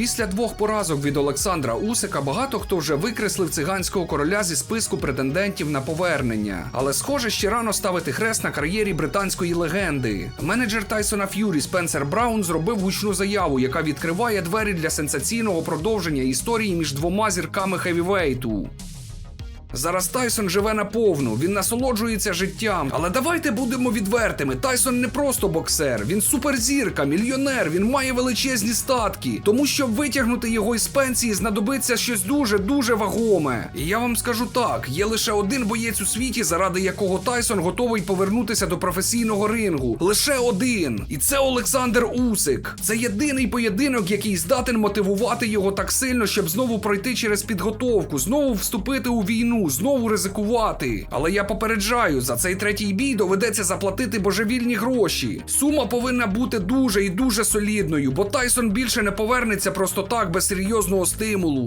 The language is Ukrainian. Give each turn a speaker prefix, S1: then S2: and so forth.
S1: Після двох поразок від Олександра Усика багато хто вже викреслив циганського короля зі списку претендентів на повернення. Але схоже, ще рано ставити хрест на кар'єрі британської легенди. Менеджер Тайсона Ф'юрі Спенсер Браун зробив гучну заяву, яка відкриває двері для сенсаційного продовження історії між двома зірками хевівейту. Зараз Тайсон живе наповну, він насолоджується життям. Але давайте будемо відвертими. Тайсон не просто боксер, він суперзірка, мільйонер, він має величезні статки. Тому щоб витягнути його із пенсії, знадобиться щось дуже дуже вагоме. І я вам скажу так: є лише один боєць у світі, заради якого Тайсон готовий повернутися до професійного рингу. Лише один. І це Олександр Усик. Це єдиний поєдинок, який здатен мотивувати його так сильно, щоб знову пройти через підготовку, знову вступити у війну, знову ризикувати. Але я попереджаю, за цей третій бій доведеться заплатити божевільні гроші. Сума повинна бути дуже і дуже солідною, бо Тайсон більше не повернеться просто так без серйозного стимулу.